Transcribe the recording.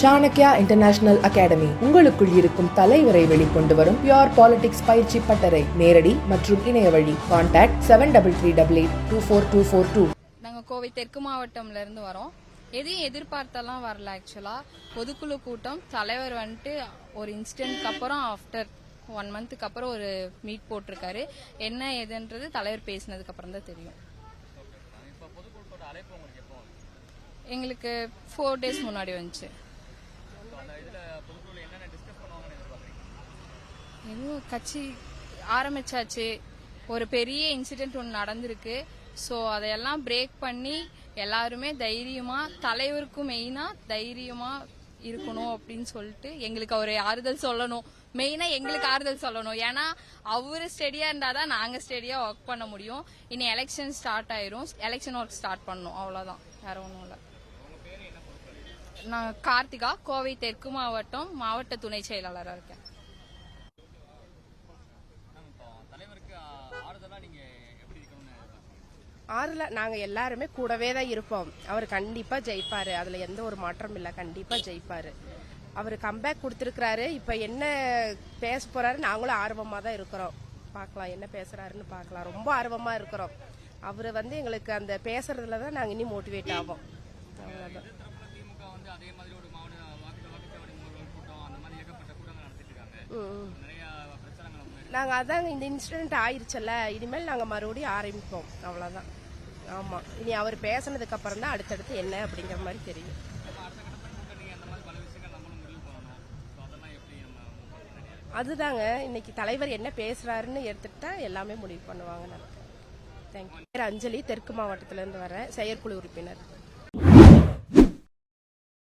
Chanakya international academy உங்களுக்குள் இருக்கும் தலைவரை வெளிக்கொண்டு வரும் பியோர் பாலிடிக்ஸ் பயிற்சி பட்டறை. நேரடி மற்றும் இணைய வழி. Contact seven double three double eight two four two four two நாங்கள் கோவை தெற்கு மாவட்டம்ல இருந்து வரோம். எதையும் எதிர்பார்த்தெல்லாம் வரல ஆக்சுவலா பொதுக்குழு கூட்டம். தலைவர் வந்துட்டு ஒரு இன்சிடென்ட்க்கு அப்புறம் ஆஃப்டர் ஒன் மந்த்துக்கு அப்புறம் ஒரு மீட் போட்டிருக்காரு. என்ன ஏதுன்றது தலைவர் பேசினதுக்கு அப்புறம் தான் தெரியும். எங்களுக்கு ஃபோர் டேஸ் முன்னாடி வந்துச்சு. எதுவும் கட்சி ஆரம்பிச்சாச்சு. ஒரு பெரிய இன்சிடென்ட் ஒன்று நடந்திருக்கு. ஸோ அதையெல்லாம் பிரேக் பண்ணி எல்லாருமே தைரியமா தலைவருக்கும் மெயினா தைரியமா இருக்கணும் அப்படின்னு சொல்லிட்டு எங்களுக்கு அவர் ஆறுதல் சொல்லணும். மெயினா எங்களுக்கு ஆறுதல் சொல்லணும். ஏன்னா அவரு ஸ்டெடியா இருந்தாதான் நாங்க ஸ்டெடியா ஒர்க் பண்ண முடியும். இனி எலெக்ஷன் ஸ்டார்ட் ஆயிரும். எலெக்ஷன் ஒர்க் ஸ்டார்ட் பண்ணணும். அவ்வளவுதான். வேற ஒன்றும் இல்லை. நான் கார்த்திகா கோவை தெற்கு மாவட்டம் மாவட்ட துணை செயலாளராக இருக்கேன். ஆறுல நாங்க எல்லாருமே கூடவே தான் இருப்போம். அவர் கண்டிப்பா ஜெயிப்பாரு. அதுல எந்த ஒரு மாற்றம் இல்ல. கண்டிப்பா ஜெயிப்பாரு. அவர் கம்பேக் கொடுத்திருக்கிறாரு. இப்ப என்ன பேச போறாரு நாங்களும் ஆர்வமா தான் இருக்கிறோம். பார்க்கலாம் என்ன பேசுறாருன்னு பார்க்கலாம். ரொம்ப ஆர்வமா இருக்கிறோம். அவர் வந்து எங்களுக்கு அந்த பேசுறதுல தான் நாங்க இனி மோட்டிவேட் ஆவோம். அவ்வளவுதான். ம். நாங்க அதாங்க இந்த இன்சிடென்ட் ஆயிருச்சுல்ல இனிமேல் நாங்க மறுபடியும் ஆரம்பிப்போம். அவ்வளவுதான். ஆமா. இனி அவர் பேசுனதுக்கு அப்புறம் தான் அடுத்தடுத்து என்ன அப்படிங்கிற மாதிரி தெரியும். அதுதாங்க இன்னைக்கு தலைவர் என்ன பேசுறாருன்னு எடுத்துட்டா எல்லாமே முடிவு பண்ணுவாங்க. தேங்க்யூ பேர் அஞ்சலி தெற்கு மாவட்டத்துல இருந்து வரேன் செயற்குழு உறுப்பினர்.